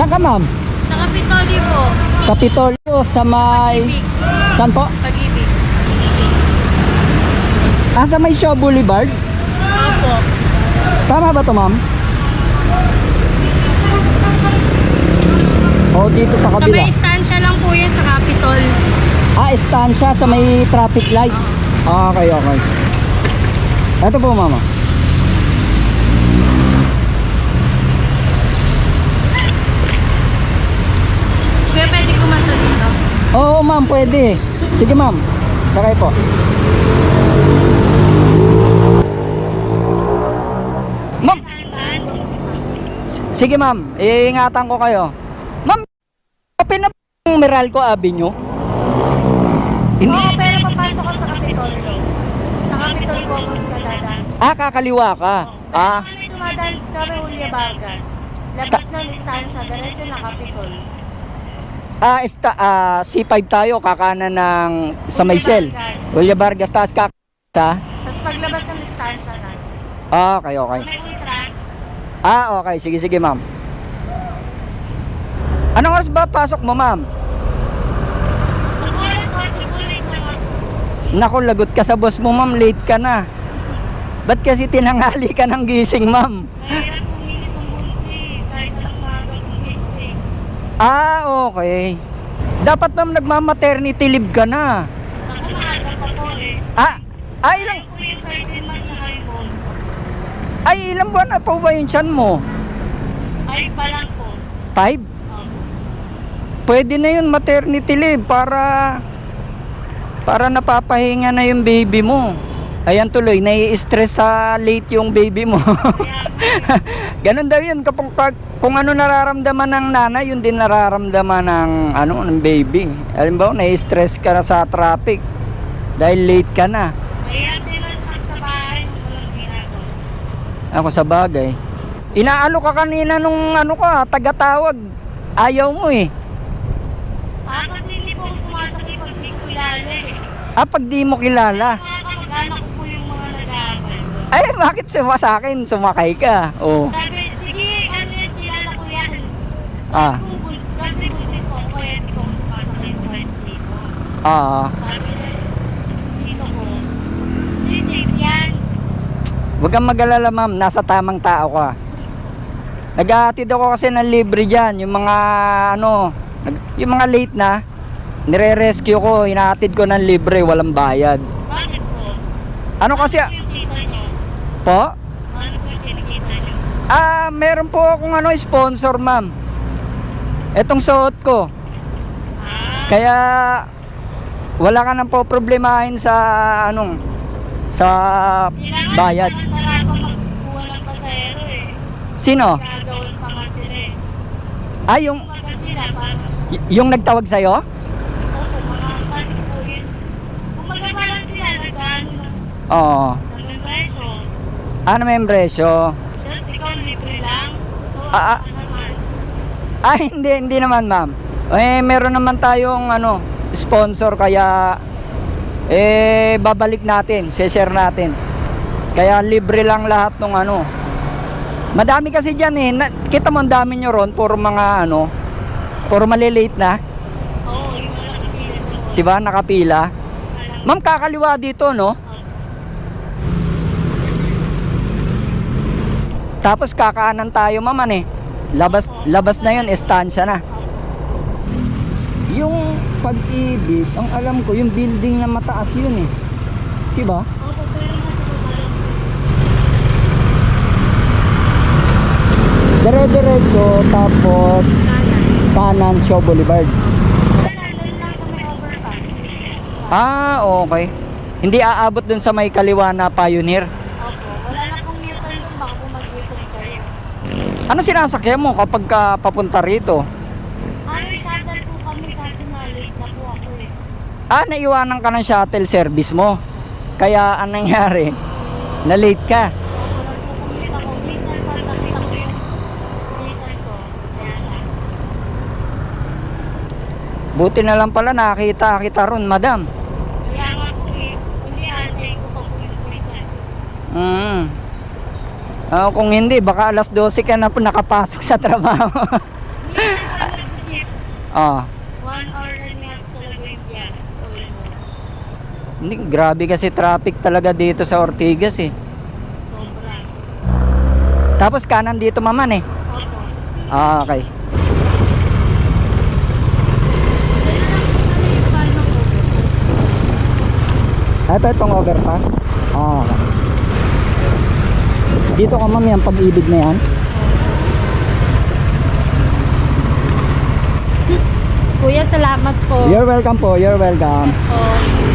Saan ka ma'am? Sa Kapitolyo po. Kapitolyo sa may... Pag-ibig. Saan po? Pag-ibig. Ah, sa may Shaw Boulevard? Opo. Tama ba to ma'am? O dito sa Sa kabila. may istansya lang po yan sa Capitol. Ah, estansya sa may traffic light. Ah, okay, okay. Ito po mama. Kuya, pwede kumanta dito. Oo ma'am, pwede. Sige ma'am. Sakay po. Ma'am, sige ma'am. Iingatan ko kayo. Ma'am, open na ba yung Meralco Avenue? Hindi. Oo, pero papasok ko sa Kapitolyo. Sa Capitol po ako sa dadaan. Ah, kakaliwa ka. Ah, Kami dumadaan kami Julia Vargas. Labas ng istansya, diretso na Capitol. Ah, esta, ah, C5 tayo, kakanan ng sa may Shell. Vargas. Taas ka sa? Tapos paglabas ng istansya na. Ah, okay, okay. May ultra. Ah, okay. Sige, sige, ma'am. Anong oras ba pasok mo, ma'am? Ko, ko. Naku, lagot ka sa boss mo, ma'am. Late ka na. Ba't kasi tinanghali ka ng gising, ma'am kumilis ang buntis. Kahit anong maaga kumilis. Ah, okay. Dapat, ma'am, nagma-maternity leave ka na. Ako maaga pa po eh. Ah, ah, ilang, Po yung 13 months sa ibon. ay, ilang buwan na po ba yung tiyan mo? Ay pa lang po. Five? Pwede na yun, maternity leave, para, para napapahinga na yung baby mo. Ayan tuloy, nai-stress sa late yung baby mo. kaya Ganun daw yun kapag pag, kung ano nararamdaman ng nanay, yun din nararamdaman ng ano ng baby. Halimbawa, nai-stress ka na sa traffic dahil late ka na. lang sa bahay. Ako sa bagay. Inaalo ka kanina nung ano ka, tagatawag. Ayaw mo eh. Ah, kasi hindi po ako sumasakit pag hindi ko kilala eh. Ah, pag di mo kilala. Kamag-anak ko po yung mga nag-aabay. Ay, bakit suma sa akin? Sumakay ka. Oh. Sabi, sige, ano yan, kilala ko yan. Ah. Google ko, hindi ko sumasakit ko dito. Ah. Sabi dito ko, yan. Huwag kang mag-alala, ma'am. Nasa tamang tao ka. Naghahatid ako kasi ng libre dyan. Yung mga, ano, yung mga late na, nire-rescue ko, hinahatid ko ng libre, walang bayad. Bakit po? Ano kasi, Ano yung kita nyo? Po? Ah, meron po akong ano, sponsor, ma'am. Etong suot ko. Ah, Kaya, wala ka nang po problemahin sa, anong, sa bayad. eh. Sino? Eh. Ah, yung, yung nagtawag sa'yo? opo, mga paano po yun. Kumbaga parang sila, nag-ano ng Oo. nag-reso. Ano may presyo? Just ikaw libre lang. So, Ah, ah. ano? Ah, hindi, hindi naman, ma'am. Eh, meron naman tayong, ano, sponsor, kaya, eh, babalik natin, share natin. Kaya libre lang lahat ng ano. Madami kasi dyan eh. Na, kita mo ang dami nyo ron, puro mga ano, puro malilate na. Oo, yung wala kapila doon. Diba, nakapila. Ma'am, kakaliwa dito, no? Tapos kakaanan tayo, maman eh. Labas, labas na yun, estansya na. Yung pag-ibig, ang alam ko, yung building na mataas yun eh. Diba? Dire-diretso, tapos kanan, Shaw Boulevard. Ah, okay. Hindi aabot dun sa may kaliwa na Pioneer. Opo, wala na pong U-turn doon, baka po mag-U-turn kayo. Ano sinasakyan mo kapag ka papunta rito? Ano, shuttle po kami kasi na late na po ako eh. Ah, naiwanan ka ng shuttle service mo. Kaya anong nangyari? Na late ka. Opo, nagpupunta ako. Minsan pa nakita ko yung minsan ko. Kaya lang. Buti na lang pala nakita kita ron, madam. Kaya nga po eh, hindi ate ko pa po yung minsan. Mm. Ah, kung hindi, baka alas 12 ka na po nakapasok sa trabaho. Ah, One hour and a half talaga hindi, grabe kasi traffic talaga dito sa Ortigas eh. Sobra. Tapos kanan dito maman eh. Opo. Ah, okay. Ito, itong overpass. Ah, okay. Dito ka ma'am yan, pag-ibig na yan. Kuya, salamat po. You're welcome po, you're welcome. po.